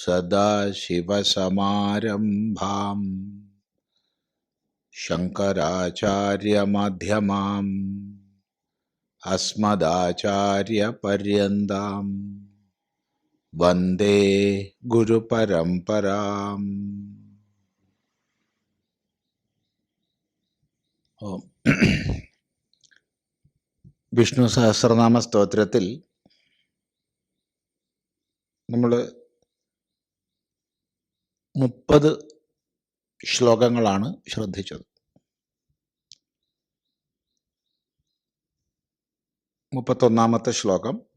सदाशिवसमारम्भाम् शङ्कराचार्यमध्यमाम् अस्मदाचार्यपर्यन्ताम् वन्दे गुरुपरम्पराम् ഓം. വിഷ്ണു സഹസ്രനാമ സ്തോത്രത്തിൽ നമ്മൾ മുപ്പത് ശ്ലോകങ്ങളാണ് ശ്രദ്ധിച്ചത്. മുപ്പത്തൊന്നാമത്തെ ശ്ലോകം.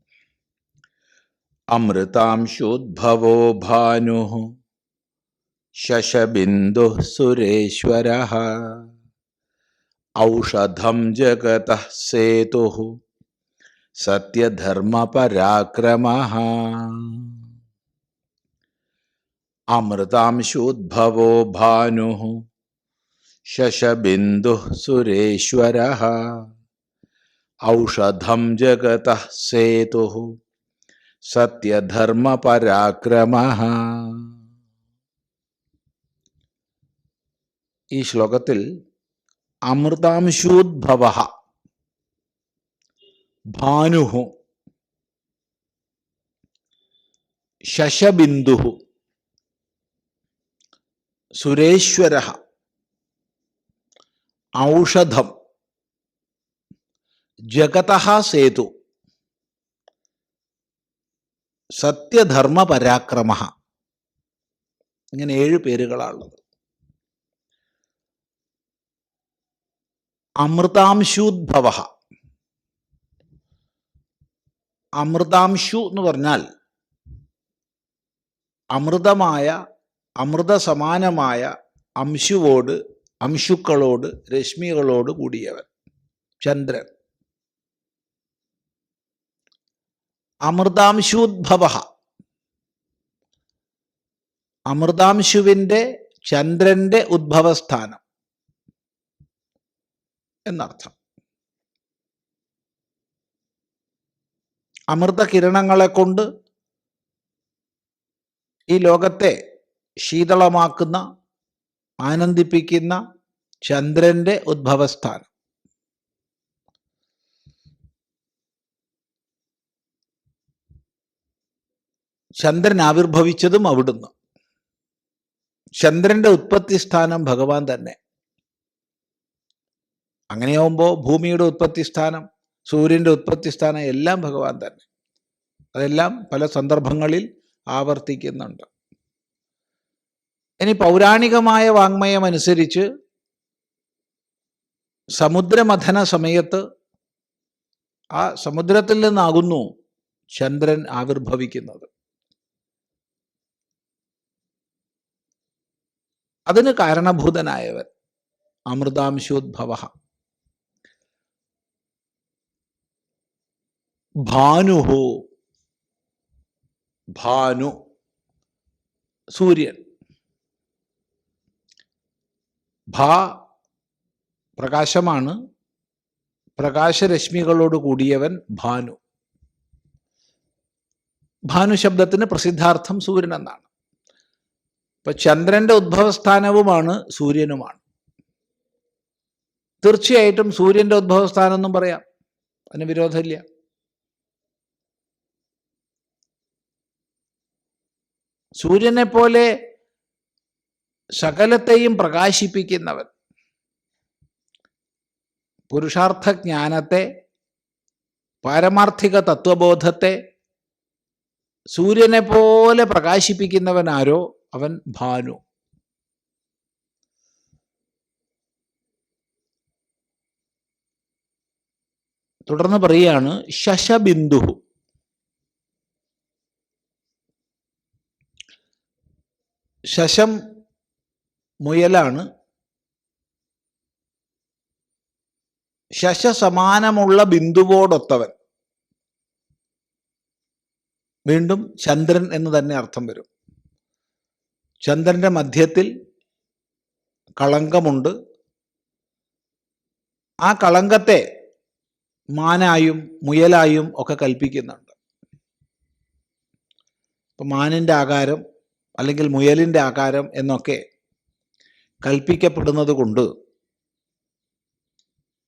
അമൃതാംശോദ്ഭവോ ഭാനു ശശബിന്ദു സുരേശ്വര ഔഷധം ജഗത സേതു സത്യധർമ്മപരാക്രമ അമൃതാംശോദ്ഭവോ ഭാനു ശശബിന്ദു സുരേശ്വര ഔഷധം ജഗത സേതു സത്യധർമ്മപരാക്രമ ഈ ശ്ലോകത്തിൽ അമൃതാംശോദ്ഭവ ഭാനു ശശബിന്ദു സുരേശ്വര ഔഷധം. ജഗത സേതു. സത്യധർമ്മ പരാക്രമ ഇങ്ങനെ ഏഴ് പേരുകളാണുള്ളത്. അമൃതാംശൂദ്ഭവ അമൃതാംശു എന്ന് പറഞ്ഞാൽ അമൃതമായ അമൃത സമാനമായ അംശുവോട് അംശുക്കളോട് രശ്മികളോട് കൂടിയവൻ ചന്ദ്രൻ. അമൃതാംശൂദ്ഭവ. അമൃതാംശുവിന്റെ ചന്ദ്രന്റെ ഉദ്ഭവസ്ഥാനം എന്നർത്ഥം. അമൃത കിരണങ്ങളെ കൊണ്ട് ഈ ലോകത്തെ ശീതളമാക്കുന്ന ആനന്ദിപ്പിക്കുന്ന ചന്ദ്രന്റെ ഉദ്ഭവസ്ഥാനം. ചന്ദ്രൻ ആവിർഭവിച്ചതും അവിടുന്ന്. ചന്ദ്രന്റെ ഉത്പത്തി സ്ഥാനം ഭഗവാൻ തന്നെ. അങ്ങനെയാവുമ്പോൾ ഭൂമിയുടെ ഉത്പത്തി സ്ഥാനം സൂര്യന്റെ ഉത്പത്തി സ്ഥാനം എല്ലാം ഭഗവാൻ തന്നെ. അതെല്ലാം പല സന്ദർഭങ്ങളിൽ ആവർത്തിക്കുന്നുണ്ട്. ഇനി പൗരാണികമായ വാങ്മയം അനുസരിച്ച് സമുദ്രമഥന സമയത്ത് ആ സമുദ്രത്തിൽ നിന്നാകുന്നു ചന്ദ്രൻ ആവിർഭവിക്കുന്നത്. അതിന് കാരണഭൂതനായവൻ അമൃതാംശോദ്ഭവ. ഭാനുഹു ഭാനു സൂര്യൻ. ഭ പ്രകാശമാണ്. പ്രകാശരശ്മികളോട് കൂടിയവൻ ഭാനു. ഭാനു ശബ്ദത്തിന് പ്രസിദ്ധാർത്ഥം സൂര്യൻ എന്നാണ്. ഇപ്പൊ ചന്ദ്രന്റെ ഉദ്ഭവസ്ഥാനവുമാണ് സൂര്യനുമാണ്. തീർച്ചയായിട്ടും സൂര്യന്റെ ഉദ്ഭവസ്ഥാനം എന്നും പറയാം. അതിന് വിരോധമില്ല. സൂര്യനെ പോലെ സകലത്തെയും പ്രകാശിപ്പിക്കുന്നവൻ. പുരുഷാർത്ഥ ജ്ഞാനത്തെ പാരമാർത്ഥിക തത്വബോധത്തെ സൂര്യനെ പോലെ പ്രകാശിപ്പിക്കുന്നവൻ ആരോ? അവൻ ഭാനു. തുടർന്ന് പറയുകയാണ് ശശബിന്ദു ശശം മുയലാണ്. ശശസമാനമുള്ള ബിന്ദുവോടൊത്തവൻ. വീണ്ടും ചന്ദ്രൻ എന്ന് തന്നെ അർത്ഥം വരും. ചന്ദ്രന്റെ മധ്യത്തിൽ കളങ്കമുണ്ട്. ആ കളങ്കത്തെ മാനായും മുയലായും ഒക്കെ കൽപ്പിക്കുന്നുണ്ട്. ഇപ്പം മാനിന്റെ ആകാരം അല്ലെങ്കിൽ മുയലിന്റെ ആകാരം എന്നൊക്കെ കൽപ്പിക്കപ്പെടുന്നത് കൊണ്ട്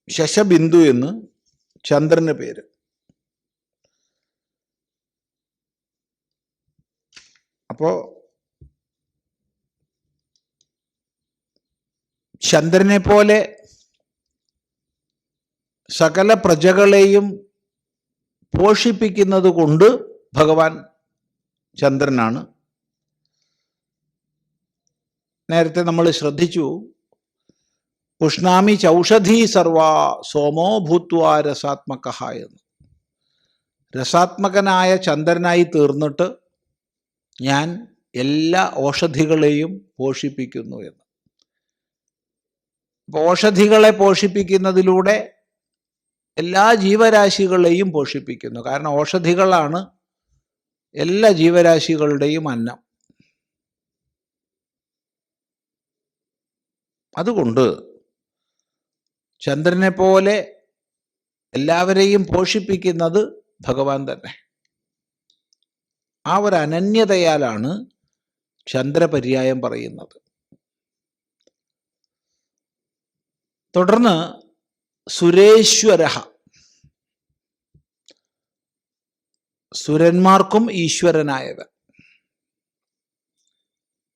ശശബിന്ദു എന്ന് ചന്ദ്രന് പേര്. അപ്പോ ചന്ദ്രനെ പോലെ സകല പ്രജകളെയും പോഷിപ്പിക്കുന്നത് കൊണ്ട് ഭഗവാൻ ചന്ദ്രനാണ്. നേരത്തെ നമ്മൾ ശ്രദ്ധിച്ചു. ഉഷ്ണാമി ചൗഷധി സർവ സോമോ ഭൂത്വ രസാത്മക എന്ന്. രസാത്മകനായ ചന്ദ്രനായി തീർന്നിട്ട് ഞാൻ എല്ലാ ഔഷധികളെയും പോഷിപ്പിക്കുന്നു എന്ന്. ഔഷധികളെ പോഷിപ്പിക്കുന്നതിലൂടെ എല്ലാ ജീവരാശികളെയും പോഷിപ്പിക്കുന്നു. കാരണം ഔഷധികളാണ് എല്ലാ ജീവരാശികളുടെയും അന്നം. അതുകൊണ്ട് ചന്ദ്രനെ പോലെ എല്ലാവരെയും പോഷിപ്പിക്കുന്നത് ഭഗവാൻ തന്നെ. ആ ഒരു അനന്യതയാലാണ് ചന്ദ്രപര്യായം പറയുന്നത്. തുടർന്ന് സുരേശ്വര സുരന്മാർക്കും ഈശ്വരനായവൻ.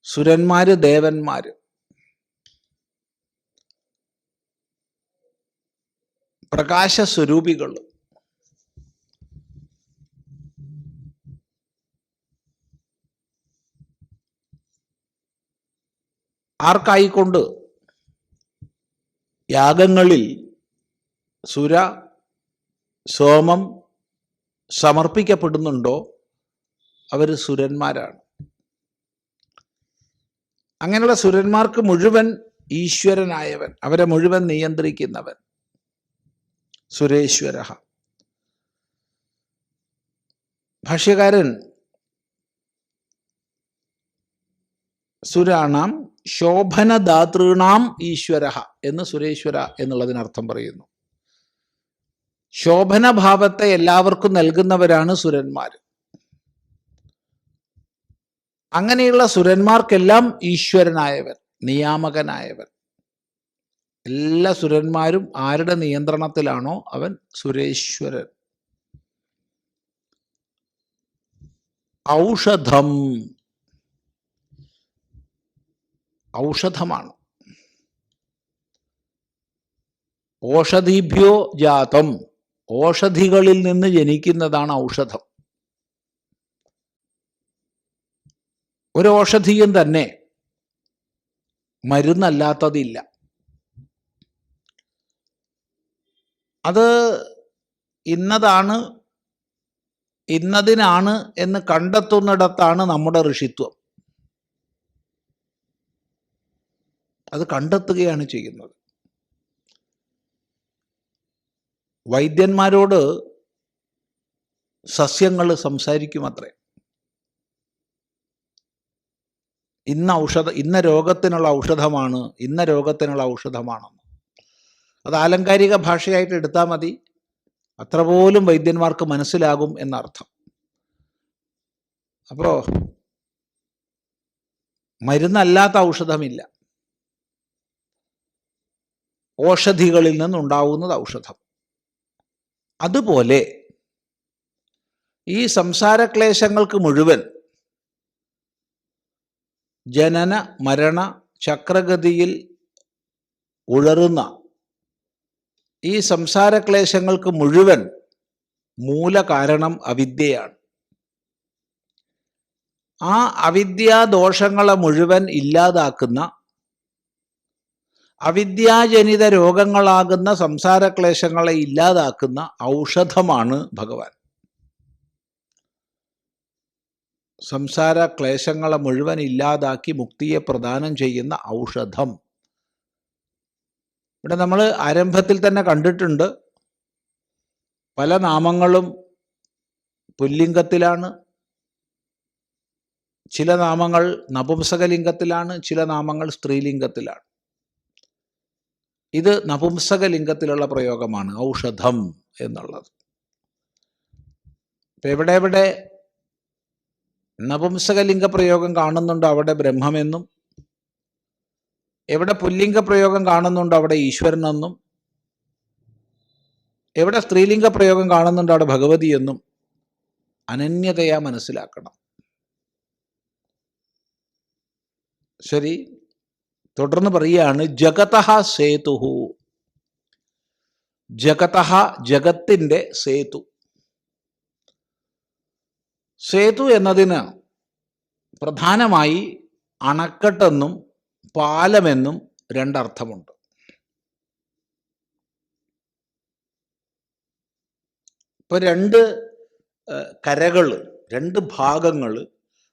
സുരന്മാര് ദേവന്മാര്. പ്രകാശ സ്വരൂപികൾ ആർക്കായിക്കൊണ്ട്? യാഗങ്ങളിൽ സുര സോമം സമർപ്പിക്കപ്പെടുന്നുണ്ടോ? അവർ സുരന്മാരാണ്. അങ്ങനെയുള്ള സുരന്മാർക്ക് മുഴുവൻ ഈശ്വരനായവൻ അവരെ മുഴുവൻ നിയന്ത്രിക്കുന്നവൻ. സുരേശ്വര ഭാഷ്യകാരൻ സുരാണാം ശോഭനദാതൃണാം ഈശ്വര എന്ന് സുരേശ്വര എന്നുള്ളതിനർത്ഥം പറയുന്നു. ശോഭനഭാവത്തെ എല്ലാവർക്കും നൽകുന്നവരാണ് സുരന്മാർ അങ്ങനെയുള്ള സുരന്മാർക്കെല്ലാം ഈശ്വരനായവൻ നിയാമകനായവൻ എല്ലാ സുരന്മാരും ആരുടെ നിയന്ത്രണത്തിലാണോ അവൻ സുരേശ്വരൻ. ഔഷധം. ഔഷധമാണ്. ഓഷധീഭ്യോ ജാതം. ഓഷധികളിൽ നിന്ന് ജനിക്കുന്നതാണ് ഔഷധം. ഒരു ഓഷധിയും തന്നെ മരുന്നല്ലാത്തതില്ല. അത് ഇന്നതാണ് ഇന്നതിനാണ് എന്ന് കണ്ടെത്തുന്നിടത്താണ് നമ്മുടെ ഋഷിത്വം. അത് കണ്ടെത്തുകയാണ് ചെയ്യുന്നത്. വൈദ്യന്മാരോട് സസ്യങ്ങൾ സംസാരിക്കും അത്രേ ഇന്ന ഔഷധ ഇന്ന രോഗത്തിനുള്ള ഔഷധമാണ് ഇന്ന രോഗത്തിനുള്ള ഔഷധമാണെന്ന്. അത് ആലങ്കാരിക ഭാഷയായിട്ട് എടുത്താൽ മതി. അത്ര പോലും വൈദ്യന്മാർക്ക് മനസ്സിലാകും എന്നർത്ഥം. അപ്പോൾ മരുന്നല്ലാത്ത ഔഷധമില്ല. ഓഷധികളിൽ നിന്നുണ്ടാവുന്നത് ഔഷധം. അതുപോലെ ഈ സംസാരക്ലേശങ്ങൾക്ക് മുഴുവൻ ജനന മരണ ചക്രഗതിയിൽ ഉഴറുന്ന ഈ സംസാരക്ലേശങ്ങൾക്ക് മുഴുവൻ മൂലകാരണം അവിദ്യയാണ്. ആ അവിദ്യാദോഷങ്ങളെ മുഴുവൻ ഇല്ലാതാക്കുന്ന അവിദ്യാജനിത രോഗങ്ങളാകുന്ന സംസാരക്ലേശങ്ങളെ ഇല്ലാതാക്കുന്ന ഔഷധമാണ് ഭഗവാൻ. സംസാര ക്ലേശങ്ങളെ മുഴുവൻ ഇല്ലാതാക്കി മുക്തിയെ പ്രദാനം ചെയ്യുന്ന ഔഷധം. ഇവിടെ നമ്മൾ ആരംഭത്തിൽ തന്നെ കണ്ടിട്ടുണ്ട്. പല നാമങ്ങളും പുല്ലിംഗത്തിലാണ്. ചില നാമങ്ങൾ നപുംസകലിംഗത്തിലാണ് ചില നാമങ്ങൾ സ്ത്രീലിംഗത്തിലാണ്. ഇത് നപുംസകലിംഗത്തിലുള്ള പ്രയോഗമാണ് ഔഷധം എന്നുള്ളത്. ഇപ്പം എവിടെ എവിടെ നപുംസകലിംഗ പ്രയോഗം കാണുന്നുണ്ടോ അവിടെ ബ്രഹ്മമെന്നും എവിടെ പുല്ലിംഗ പ്രയോഗം കാണുന്നുണ്ടോ അവിടെ ഈശ്വരനെന്നും എവിടെ സ്ത്രീലിംഗ പ്രയോഗം കാണുന്നുണ്ടോ അവിടെ ഭഗവതി എന്നും അനന്യതയാ മനസ്സിലാക്കണം. ശരി തുടർന്ന് പറയുകയാണ് ജഗതഹ സേതുഹു ജഗതഹ ജഗത്തിന്റെ സേതു. സേതു എന്നതിന് പ്രധാനമായി അണക്കെട്ടെന്നും പാലമെന്നും രണ്ടർത്ഥമുണ്ട്. ഇപ്പൊ രണ്ട് കരകൾ രണ്ട് ഭാഗങ്ങൾ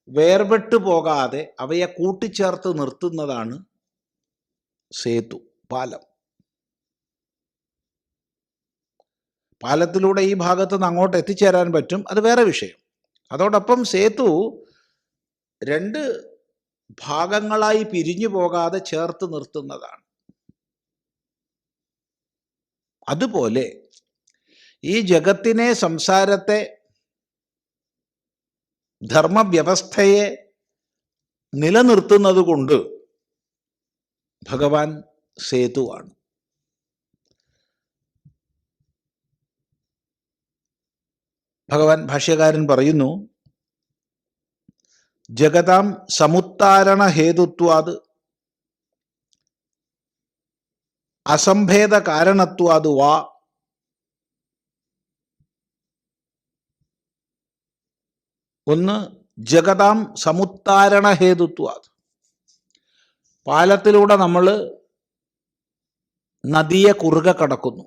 വേർപെട്ടു പോകാതെ അവയെ കൂട്ടിച്ചേർത്ത് നിർത്തുന്നതാണ് സേതു പാലം. പാലത്തിലൂടെ ഈ ഭാഗത്ത് നിന്ന് അങ്ങോട്ട് എത്തിച്ചേരാൻ പറ്റും അത് വേറെ വിഷയം. അതോടൊപ്പം സേതു രണ്ട് ഭാഗങ്ങളായി പിരിഞ്ഞു പോകാതെ ചേർത്ത് നിർത്തുന്നതാണ്. അതുപോലെ ഈ ജഗത്തിനെ സംസാരത്തെ ധർമ്മവ്യവസ്ഥയെ നിലനിർത്തുന്നത് കൊണ്ട് ഭഗവാൻ സേതുവാണ്. ഭഗവാൻ ഭാഷ്യകാരൻ പറയുന്നു ജഗതാം സമുത്താരണ ഹേതുത്വാത് അസംഭേദ കാരണത്വാത് വാ. ഒന്ന് ജഗതാം സമുത്താരണ ഹേതുത്വാത് പാലത്തിലൂടെ നമ്മൾ നദിയെ കുറുകെ കടക്കുന്നു.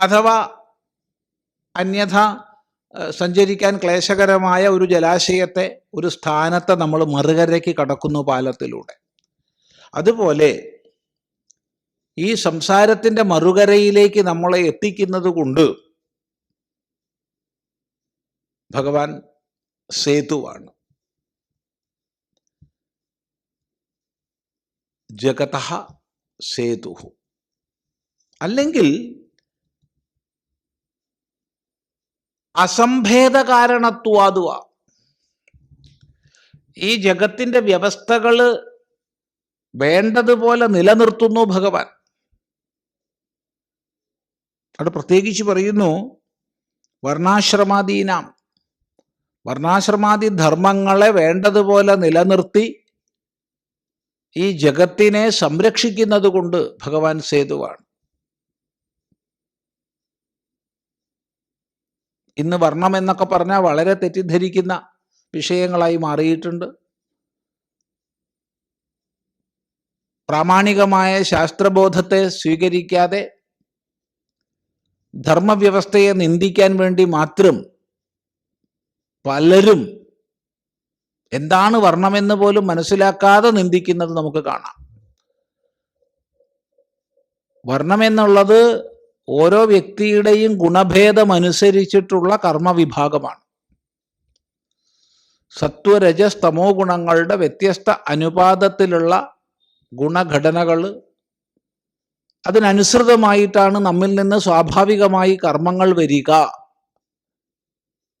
അഥവാ അന്യഥ സഞ്ചരിക്കാൻ ക്ലേശകരമായ ഒരു ജലാശയത്തെ ഒരു സ്ഥാനത്തെ നമ്മൾ മറുകരയ്ക്ക് കടക്കുന്നു പാലത്തിലൂടെ. അതുപോലെ ഈ സംസാരത്തിന്റെ മറുകരയിലേക്ക് നമ്മളെ എത്തിക്കുന്നത് കൊണ്ട് ഭഗവാൻ സേതുവാണ്. ജഗത സേതു. അല്ലെങ്കിൽ അസംഭേദ കാരണത്വാതുവ ഈ ജഗത്തിന്റെ വ്യവസ്ഥകൾ വേണ്ടതുപോലെ നിലനിർത്തുന്നു ഭഗവാൻ. അവിടെ പ്രത്യേകിച്ച് പറയുന്നു വർണാശ്രമാദീനാം. വർണാശ്രമാദി ധർമ്മങ്ങളെ വേണ്ടതുപോലെ നിലനിർത്തി ഈ ജഗത്തിനെ സംരക്ഷിക്കുന്നത് കൊണ്ട് ഭഗവാൻ സേതുവാണ്. ഇന്ന് വർണം എന്നൊക്കെ പറഞ്ഞാൽ വളരെ തെറ്റിദ്ധരിക്കുന്ന വിഷയങ്ങളായി മാറിയിട്ടുണ്ട്. പ്രാമാണികമായ ശാസ്ത്രബോധത്തെ സ്വീകരിക്കാതെ ധർമ്മവ്യവസ്ഥയെ നിന്ദിക്കാൻ വേണ്ടി മാത്രം പലരും എന്താണ് വർണമെന്ന് പോലും മനസ്സിലാക്കാതെ നിന്ദിക്കുന്നത് നമുക്ക് കാണാം. വർണം എന്നുള്ളത് ഓരോ വ്യക്തിയുടെയും ഗുണഭേദം അനുസരിച്ചിട്ടുള്ള കർമ്മവിഭാഗമാണ്. സത്വരജസ് തമോ ഗുണങ്ങളുടെ വ്യത്യസ്ത അനുപാതത്തിലുള്ള ഗുണഘടനകൾ അതിനനുസൃതമായിട്ടാണ് നമ്മിൽ നിന്ന് സ്വാഭാവികമായി കർമ്മങ്ങൾ വരിക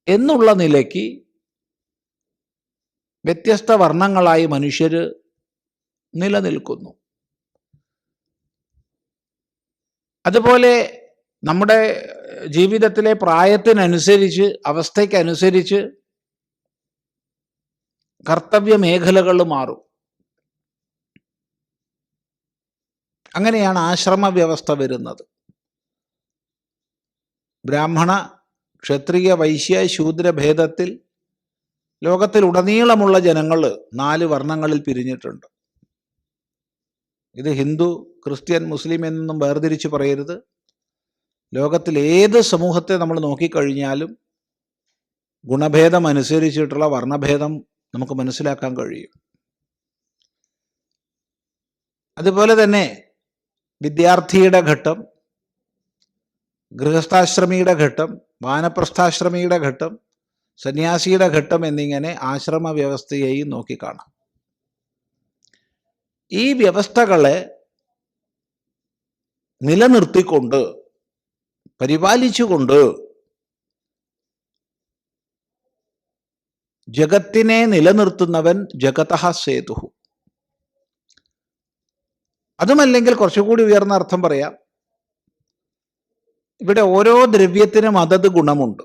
എന്നുള്ള നിലയ്ക്ക് വ്യത്യസ്ത വർണങ്ങളായി മനുഷ്യർ നിലനിൽക്കുന്നു. അതുപോലെ നമ്മുടെ ജീവിതത്തിലെ പ്രായത്തിനനുസരിച്ച് അവസ്ഥയ്ക്കനുസരിച്ച് കർത്തവ്യ മേഖലകൾ മാറും. അങ്ങനെയാണ് ആശ്രമ വ്യവസ്ഥ വരുന്നത്. ബ്രാഹ്മണ ക്ഷത്രിയ വൈശ്യ ശൂദ്ര ഭേദത്തിൽ ലോകത്തിലുടനീളമുള്ള ജനങ്ങൾ നാല് വർണങ്ങളിൽ പിരിഞ്ഞിട്ടുണ്ട്. ഇത് ഹിന്ദു ക്രിസ്ത്യൻ മുസ്ലിം എന്നൊന്നും വേർതിരിച്ച് പറയരുത്. ലോകത്തിൽ ഏത് സമൂഹത്തെ നമ്മൾ നോക്കിക്കഴിഞ്ഞാലും ഗുണഭേദം അനുസരിച്ചിട്ടുള്ള വർണഭേദം നമുക്ക് മനസ്സിലാക്കാൻ കഴിയും. അതുപോലെ തന്നെ വിദ്യാർത്ഥിയുടെ ഘട്ടം ഗൃഹസ്ഥാശ്രമിയുടെ ഘട്ടം വാനപ്രസ്ഥാശ്രമിയുടെ ഘട്ടം സന്യാസിയുടെ ഘട്ടം എന്നിങ്ങനെ ആശ്രമ വ്യവസ്ഥയെയും നോക്കിക്കാണാം. ഈ വ്യവസ്ഥകളെ നിലനിർത്തിക്കൊണ്ട് പരിപാലിച്ചുകൊണ്ട് ജഗത്തിനെ നിലനിർത്തുന്നവൻ ജഗതഹ സേതുഹു. അതുമല്ലെങ്കിൽ കുറച്ചുകൂടി ഉയർന്ന അർത്ഥം പറയാം. ഇവിടെ ഓരോ ദ്രവ്യത്തിനും അതത് ഗുണമുണ്ട്.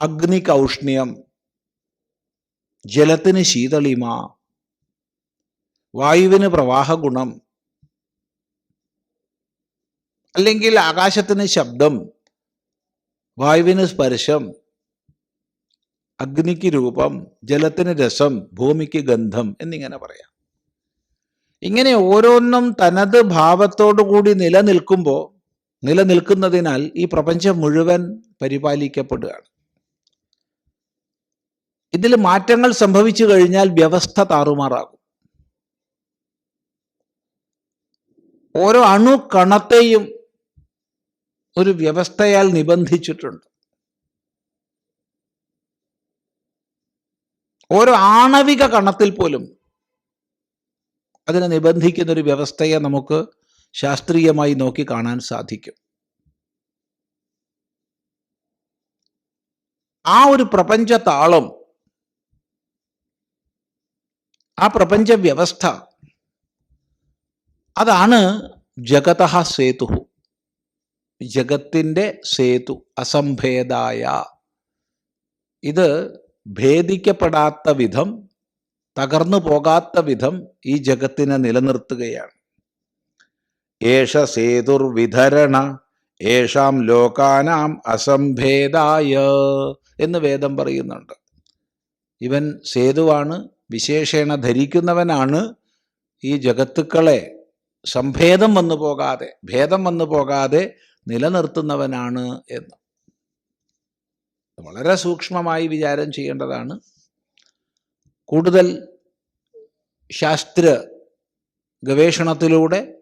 അഗ്നി കൗഷ്ണ്യം ജലത്തിന് ശീതളിമ. വായുവിന് പ്രവാഹ ഗുണം. അല്ലെങ്കിൽ ആകാശത്തിന് ശബ്ദം. വായുവിന് സ്പർശം. അഗ്നിക്ക് രൂപം. ജലത്തിന് രസം. ഭൂമിക്ക് ഗന്ധം എന്നിങ്ങനെ പറയാം. ഇങ്ങനെ ഓരോന്നും തനത് ഭാവത്തോടു കൂടി നിലനിൽക്കുമ്പോൾ നിലനിൽക്കുന്നതിനാൽ ഈ പ്രപഞ്ചം മുഴുവൻ പരിപാലിക്കപ്പെടുകയാണ്. ഇതിൽ മാറ്റങ്ങൾ സംഭവിച്ചു കഴിഞ്ഞാൽ വ്യവസ്ഥ താറുമാറാകും. ഓരോ അണു കണത്തെയും ഒരു വ്യവസ്ഥയാൽ നിബന്ധിച്ചിട്ടുണ്ട്. ഓരോ ആണവിക കണത്തിൽ പോലും അതിനെ നിബന്ധിക്കുന്ന ഒരു വ്യവസ്ഥയെ നമുക്ക് ശാസ്ത്രീയമായി നോക്കി കാണാൻ സാധിക്കും. ആ ഒരു പ്രപഞ്ച താളം ആ പ്രപഞ്ച വ്യവസ്ഥ അതാണ് ജഗത സേതു. ജഗത്തിന്റെ സേതു അസംഭേദായ. ഇത് ഭേദിക്കപ്പെടാത്ത വിധം തകർന്നു പോകാത്ത വിധം ഈ ജഗത്തിനെ നിലനിർത്തുകയാണ്. ഏഷ സേതുർവിധരണ ഏഷാം ലോകാനാം അസംഭേദായ എന്ന് വേദം പറയുന്നുണ്ട്. ഇവൻ സേതുവാണ് വിശേഷേണ ധരിക്കുന്നവനാണ് ഈ ജഗത്തുക്കളെ. സംഭേദം വന്നു പോകാതെ ഭേദം വന്നു പോകാതെ നിലനിർത്തുന്നവനാണ് എന്ന്. വളരെ സൂക്ഷ്മമായി വിചാരം ചെയ്യേണ്ടതാണ്. കൂടുതൽ ശാസ്ത്ര ഗവേഷണത്തിലൂടെ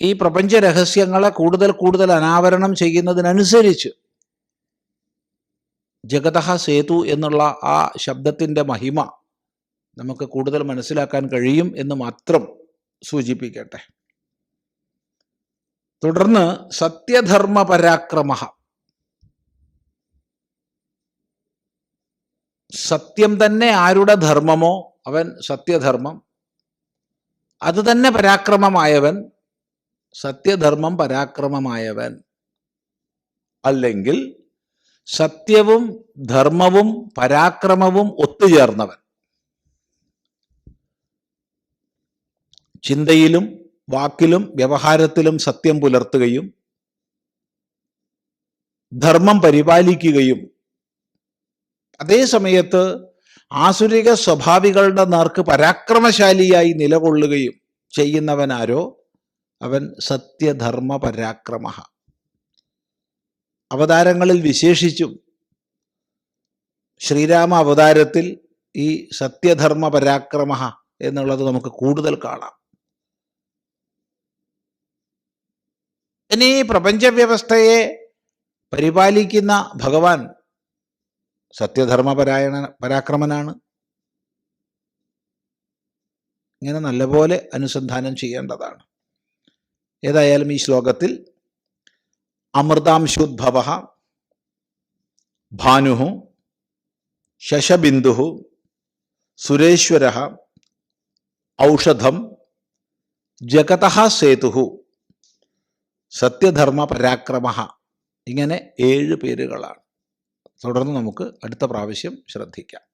ഈ പ്രപഞ്ച രഹസ്യങ്ങളെ കൂടുതൽ കൂടുതൽ അനാവരണം ചെയ്യുന്നതിനനുസരിച്ച് ജഗതഃ സേതു എന്നുള്ള ആ ശബ്ദത്തിന്റെ മഹിമ നമുക്ക് കൂടുതൽ മനസ്സിലാക്കാൻ കഴിയും എന്ന് മാത്രം സൂചിപ്പിക്കട്ടെ. തുടർന്ന് സത്യധർമ്മ പരാക്രമ സത്യം തന്നെ ആരുടെ ധർമ്മമോ? അവൻ സത്യധർമ്മം. അത് തന്നെ പരാക്രമമായവൻ. സത്യധർമ്മം പരാക്രമമായവൻ. അല്ലെങ്കിൽ സത്യവും ധർമ്മവും പരാക്രമവും ഒത്തുചേർന്നവൻ. ചിന്തയിലും വാക്കിലും വ്യവഹാരത്തിലും സത്യം പുലർത്തുകയും ധർമ്മം പരിപാലിക്കുകയും അതേ സമയത്ത് ആസുരിക സ്വഭാവികളുടെ നേർക്ക് പരാക്രമശാലിയായി നിലകൊള്ളുകയും ചെയ്യുന്നവനാരോ? അവൻ സത്യധർമ്മ പരാക്രമ അവതാരങ്ങളിൽ വിശേഷിച്ചും ശ്രീരാമ അവതാരത്തിൽ ഈ സത്യധർമ്മ പരാക്രമ എന്നുള്ളത് നമുക്ക് കൂടുതൽ കാണാം. ഇനി പ്രപഞ്ചവ്യവസ്ഥയെ പ്രപഞ്ച വ്യവസ്ഥയെ പരിപാലിക്കുന്ന ഭഗവാൻ സത്യധർമ്മപരായണ പരാക്രമനാണ്. ഇങ്ങനെ നല്ലപോലെ അനുസന്ധാനം ചെയ്യേണ്ടതാണ്. ഏതായാലും ഈ ശ്ലോകത്തിൽ അമൃതാംശുദ്ഭവ ഭാനു ശശബിന്ദു സുരേശ്വര ഔഷധം ജഗത സേതു സത്യധർമ്മ പരാക്രമ ഇങ്ങനെ ഏഴ് പേരുകളാണ്. തുടർന്ന് നമുക്ക് അടുത്ത പ്രാവശ്യം ശ്രദ്ധിക്കാം.